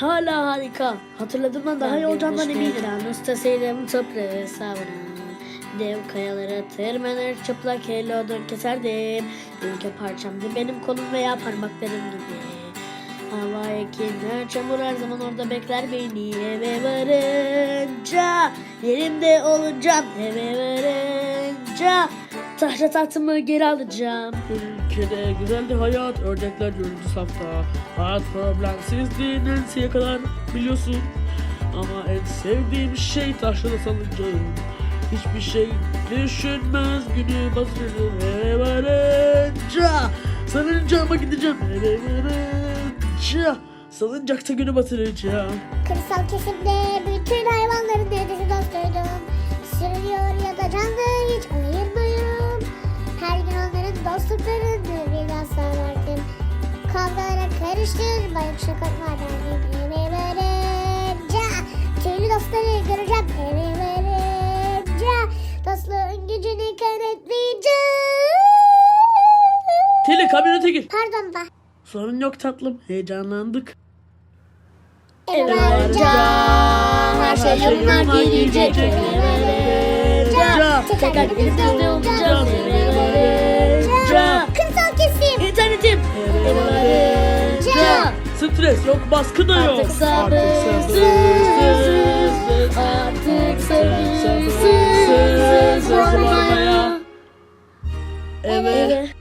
Hala harika. Hatırladığımdan daha iyi olacağımdan eminim. Anastasiya'nın toprağı savunan. Dev kayalara tırmanır çıplak el odun keserdim. Ülke parçamdı benim kolum veya parmaklarım gibi. Havaya kinler çamur her zaman orada bekler beni eve varınca Yerimde olacağım eve varınca Tahta tahtımı geri alacağım Ülkede güzeldi hayat, ördekler dördüncü safta. Hayat problemsizdi Nancy'ye kadar biliyorsun. Ama en sevdiğim şey taşlara salıncağım. Hiçbir şey düşünmez günü batırırım eve varınca. Salıncağıma gideceğim eve varınca. Salıncakta günü batıracağım. Kırsal kesimde bütün hayvanların dostluklarını biraz sarardım. Kavgalara karıştır, bayık şakaklardan eve varınca. Tüylü dostları göreceğim eve varınca. Dostluğun gücünü kanıtlayacağım. Teli kamyonete gir. Pardon da. Sorun yok tatlım, heyecanlandık. Eve varınca her şey yoluna girecek eve varınca Tekrar elimizde stres yok, baskı da yok. Artık sabırsızız, artık sabırsızız olmaya. Evet.